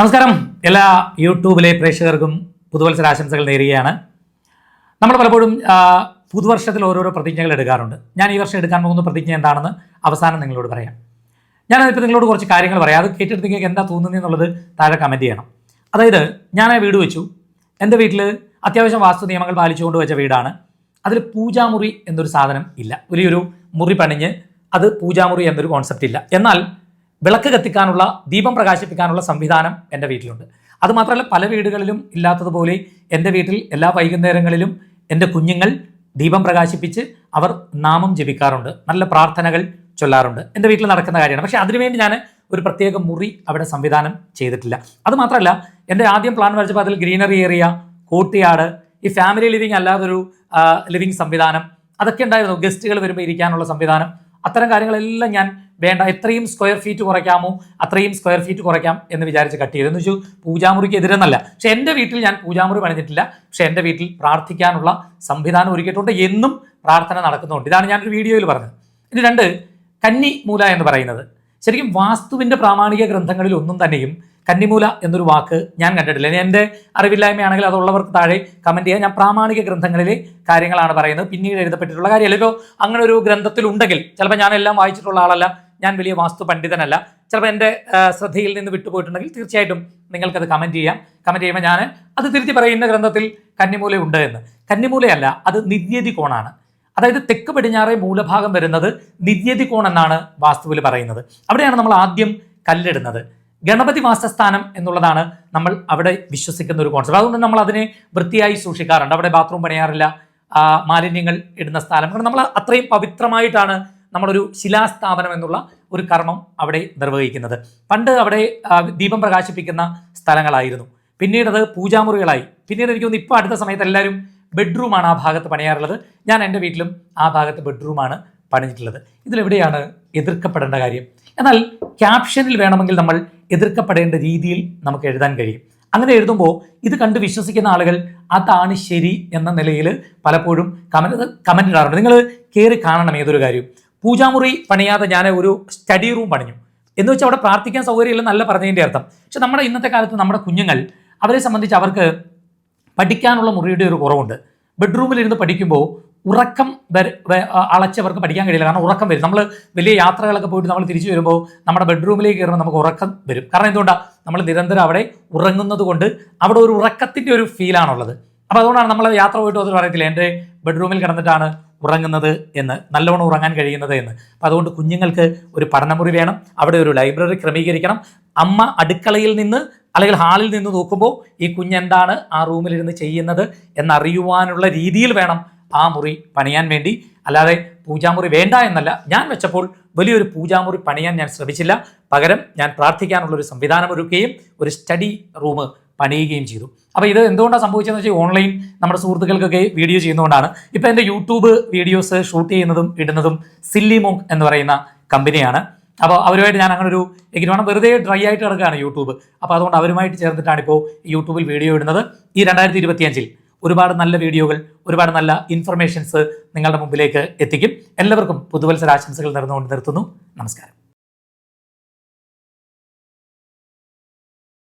നമസ്കാരം. എല്ലാ യൂട്യൂബിലെ പ്രേക്ഷകർക്കും പുതുവത്സരാശംസകൾ നേരുകയാണ്. നമ്മൾ പലപ്പോഴും പുതുവർഷത്തിൽ ഓരോരോ പ്രതിജ്ഞകൾ എടുക്കാറുണ്ട്. ഞാൻ ഈ വർഷം എടുക്കാൻ പോകുന്ന പ്രതിജ്ഞ എന്താണെന്ന് അവസാനം നിങ്ങളോട് പറയാം. ഞാനതിപ്പോൾ നിങ്ങളോട് കുറച്ച് കാര്യങ്ങൾ പറയാം. അത് കേട്ടിട്ട് എന്താ തോന്നുന്നത് എന്നുള്ളത് താഴെ കമന്റ് ചെയ്യണം. അതായത് ഞാൻ വീട് വെച്ചു. എന്റെ വീട്ടിൽ അത്യാവശ്യം വാസ്തു നിയമങ്ങൾ പാലിച്ചുകൊണ്ട് വെച്ച വീടാണ്. അതിൽ പൂജാമുറി എന്നൊരു സാധനം ഇല്ല. വലിയൊരു മുറി പണിഞ്ഞ് അത് പൂജാമുറി എന്നൊരു കോൺസെപ്റ്റ് ഇല്ല. എന്നാൽ വിളക്ക് കത്തിക്കാനുള്ള ദീപം പ്രകാശിപ്പിക്കാനുള്ള സംവിധാനം എന്റെ വീട്ടിലുണ്ട്. അതുമാത്രമല്ല പല വീടുകളിലും ഇല്ലാത്തതുപോലെ എന്റെ വീട്ടിൽ എല്ലാ വൈകുന്നേരങ്ങളിലും എന്റെ കുഞ്ഞുങ്ങൾ ദീപം പ്രകാശിപ്പിച്ച് അവർ നാമം ജപിക്കാറുണ്ട്. നല്ല പ്രാർത്ഥനകൾ ചൊല്ലാറുണ്ട്. എന്റെ വീട്ടിൽ നടക്കുന്ന കാര്യമാണ്. പക്ഷേ അതിനുവേണ്ടി ഞാൻ ഒരു പ്രത്യേക മുറി അവിടെ സംവിധാനം ചെയ്തിട്ടില്ല. അതുമാത്രമല്ല എന്റെ ആദ്യം പ്ലാൻ വരച്ചപ്പോൾ അതിൽ ഗ്രീനറി ഏരിയ കോട്ടിയാട് ഈ ഫാമിലി ലിവിങ് അല്ലാതൊരു ലിവിങ് സംവിധാനം അതൊക്കെ ഉണ്ടായിരുന്നു. ഗസ്റ്റുകൾ വരുമ്പോൾ ഇരിക്കാനുള്ള സംവിധാനം അത്തരം കാര്യങ്ങളെല്ലാം ഞാൻ വേണ്ട എത്രയും സ്ക്വയർ ഫീറ്റ് കുറയ്ക്കാമോ അത്രയും സ്ക്വയർ ഫീറ്റ് കുറയ്ക്കാം എന്ന് വിചാരിച്ച് കട്ട് ചെയ്തു. എന്ന് വെച്ചു പൂജാമുറിക്ക് എതിരെന്നല്ല. പക്ഷെ എന്റെ വീട്ടിൽ ഞാൻ പൂജാമുറി പണിഞ്ഞിട്ടില്ല പക്ഷെ എന്റെ വീട്ടിൽ പ്രാർത്ഥിക്കാനുള്ള സംവിധാനം ഒരുക്കിയിട്ടുണ്ട്. എന്നും പ്രാർത്ഥന നടക്കുന്നുണ്ട്. ഇതാണ് ഞാനൊരു വീഡിയോയിൽ പറഞ്ഞത്. ഇനി രണ്ട് കന്നി മൂല എന്ന് പറയുന്നത്. ശരിക്കും വാസ്തുവിന്റെ പ്രാമാണിക ഗ്രന്ഥങ്ങളിൽ ഒന്നും തന്നെയും കന്നിമൂല എന്നൊരു വാക്ക് ഞാൻ കണ്ടിട്ടില്ല. ഇനി എന്റെ അറിവില്ലായ്മയാണെങ്കിൽ അതുള്ളവർക്ക് താഴെ കമന്റ് ചെയ്യാം. ഞാൻ പ്രാമാണിക ഗ്രന്ഥങ്ങളിലെ കാര്യങ്ങളാണ് പറയുന്നത്. പിന്നീട് എഴുതപ്പെട്ടിട്ടുള്ള കാര്യമല്ല. അങ്ങനെ ഒരു ഗ്രന്ഥത്തിലുണ്ടെങ്കിൽ ചിലപ്പോൾ ഞാൻ എല്ലാം വായിച്ചിട്ടുള്ള ആളല്ല. ഞാൻ വലിയ വാസ്തു പണ്ഡിതനല്ല. ചിലപ്പോൾ എന്റെ ശ്രദ്ധയിൽ നിന്ന് വിട്ടുപോയിട്ടുണ്ടെങ്കിൽ തീർച്ചയായിട്ടും നിങ്ങൾക്കത് കമന്റ് ചെയ്യാം. കമന്റ് ചെയ്യുമ്പോൾ ഞാൻ അത് തിരുത്തി പറയുന്ന ഗ്രന്ഥത്തിൽ കന്നിമൂല ഉണ്ട് എന്ന്. കന്നിമൂലയല്ല അത് നിര്യതി കോണാണ്. അതായത് തെക്ക് പടിഞ്ഞാറേ മൂലഭാഗം വരുന്നത് നിര്യതി കോണെന്നാണ് വാസ്തുവിൽ പറയുന്നത്. അവിടെയാണ് നമ്മൾ ആദ്യം കല്ലിടുന്നത്. ഗണപതി വാസസ്ഥാനം എന്നുള്ളതാണ് നമ്മൾ അവിടെ വിശ്വസിക്കുന്ന ഒരു കോൺസെപ്റ്റ് അതുകൊണ്ട് നമ്മൾ അതിനെ വൃത്തിയായി സൂക്ഷിക്കാറുണ്ട്. അവിടെ ബാത്റൂം പണിയാറില്ല. മാലിന്യങ്ങൾ ഇടുന്ന സ്ഥലം. കാരണം നമ്മൾ അത്രയും പവിത്രമായിട്ടാണ് നമ്മളൊരു ശിലാസ്ഥാപനം എന്നുള്ള ഒരു കർമ്മം അവിടെ നിർവഹിക്കുന്നത്. പണ്ട് അവിടെ ദീപം പ്രകാശിപ്പിക്കുന്ന സ്ഥലങ്ങളായിരുന്നു. പിന്നീട് അത് പൂജാമുറികളായി. പിന്നീട് എനിക്ക് തോന്നുന്നു ഇപ്പോൾ അടുത്ത സമയത്ത് എല്ലാവരും ബെഡ്റൂമാണ് ആ ഭാഗത്ത് പണിയാറുള്ളത്. ഞാൻ എന്റെ വീട്ടിലും ആ ഭാഗത്ത് ബെഡ്റൂമാണ് പണിഞ്ഞിട്ടുള്ളത്. ഇതിലെവിടെയാണ് എതിർക്കപ്പെടേണ്ട കാര്യം? എന്നാൽ ക്യാപ്ഷനിൽ വേണമെങ്കിൽ നമ്മൾ എതിർക്കപ്പെടേണ്ട രീതിയിൽ നമുക്ക് എഴുതാൻ കഴിയും. അങ്ങനെ എഴുതുമ്പോൾ ഇത് കണ്ട് വിശ്വസിക്കുന്ന ആളുകൾ അതാണ് ശരി എന്ന നിലയിൽ പലപ്പോഴും കമന്റ് കമന്റ് ഇടാറുണ്ട്. നിങ്ങൾ കയറി കാണണം ഏതൊരു കാര്യവും പൂജാമുറി പണിയാതെ ഞാൻ ഒരു സ്റ്റഡി റൂം പണിഞ്ഞു. എന്ന് വെച്ചാൽ അവിടെ പ്രാർത്ഥിക്കാൻ സൗകര്യമില്ല നല്ല പറഞ്ഞതിന്റെ അർത്ഥം. പക്ഷെ നമ്മുടെ ഇന്നത്തെ കാലത്ത് നമ്മുടെ കുഞ്ഞുങ്ങൾ അവരെ സംബന്ധിച്ച് അവർക്ക് പഠിക്കാനുള്ള മുറിയുടെ ഒരു കുറവുണ്ട്. ബെഡ്റൂമിലിരുന്ന് പഠിക്കുമ്പോൾ ഉറക്കം അളച്ചവർക്ക് പഠിക്കാൻ കഴിയില്ല. കാരണം ഉറക്കം വരും. നമ്മൾ വലിയ യാത്രകളൊക്കെ പോയിട്ട് നമ്മൾ തിരിച്ചു വരുമ്പോൾ നമ്മുടെ ബെഡ്റൂമിലേക്ക് കയറുമ്പോൾ നമുക്ക് ഉറക്കം വരും. കാരണം എന്തുകൊണ്ടാണ് നമ്മൾ നിരന്തരം അവിടെ ഉറങ്ങുന്നത് കൊണ്ട് അവിടെ ഒരു ഉറക്കത്തിന്റെ ഒരു ഫീലാണുള്ളത് അപ്പോൾ അതുകൊണ്ടാണ് നമ്മൾ യാത്ര പോയിട്ട് അത് പറയത്തില്ല എന്റെ ബെഡ്റൂമിൽ കിടന്നിട്ടാണ് ഉറങ്ങുന്നത് എന്ന് നല്ലവണ്ണം ഉറങ്ങാൻ കഴിയുന്നത് എന്ന്. അപ്പം അതുകൊണ്ട് കുഞ്ഞുങ്ങൾക്ക് ഒരു പഠനമുറി വേണം. അവിടെ ഒരു ലൈബ്രറി ക്രമീകരിക്കണം. അമ്മ അടുക്കളയിൽ നിന്ന് അല്ലെങ്കിൽ ഹാളിൽ നിന്ന് നോക്കുമ്പോൾ ഈ കുഞ്ഞെന്താണ് ആ റൂമിലിരുന്ന് ചെയ്യുന്നത് എന്നറിയുവാനുള്ള രീതിയിൽ വേണം ആ മുറി പണിയാൻ വേണ്ടി. അല്ലാതെ പൂജാമുറി വേണ്ട എന്നല്ല. ഞാൻ വെച്ചപ്പോൾ വലിയൊരു പൂജാമുറി പണിയാൻ ഞാൻ ശ്രമിച്ചില്ല. പകരം ഞാൻ പ്രാർത്ഥിക്കാനുള്ളൊരു സംവിധാനം ഒരുക്കുകയും ഒരു സ്റ്റഡി റൂം പണിയുകയും ചെയ്തു. അപ്പോൾ ഇത് എന്തുകൊണ്ടാണ് സംഭവിച്ചതെന്ന് വെച്ചാൽ ഓൺലൈൻ നമ്മുടെ സുഹൃത്തുക്കൾക്കൊക്കെ വീഡിയോ ചെയ്യുന്നതുകൊണ്ടാണ്. ഇപ്പോൾ എന്റെ യൂട്യൂബ് വീഡിയോസ് ഷൂട്ട് ചെയ്യുന്നതും ഇടുന്നതും സില്ലി മോങ്ക് എന്ന് പറയുന്ന കമ്പനിയാണ് അപ്പോൾ അവരുമായിട്ട് ഞാൻ അങ്ങനെ ഒരു എഗ്രിമെന്റ് വെറുതെ ഡ്രൈ ആയിട്ട് കിടക്കുകയാണ് യൂട്യൂബ്. അപ്പോൾ അതുകൊണ്ട് അവരുമായിട്ട് ചേർന്നിട്ടാണ് ഇപ്പോൾ യൂട്യൂബിൽ വീഡിയോ ഇടുന്നത്. ഈ രണ്ടായിരത്തി ഇരുപത്തിയഞ്ചിൽ ഒരുപാട് നല്ല വീഡിയോകൾ ഒരുപാട് നല്ല ഇൻഫർമേഷൻസ് നിങ്ങളുടെ മുമ്പിലേക്ക് എത്തിക്കും. എല്ലാവർക്കും പുതുവത്സരാശംസകൾ നേർന്നുകൊണ്ട് നിർത്തുന്നു. നമസ്കാരം.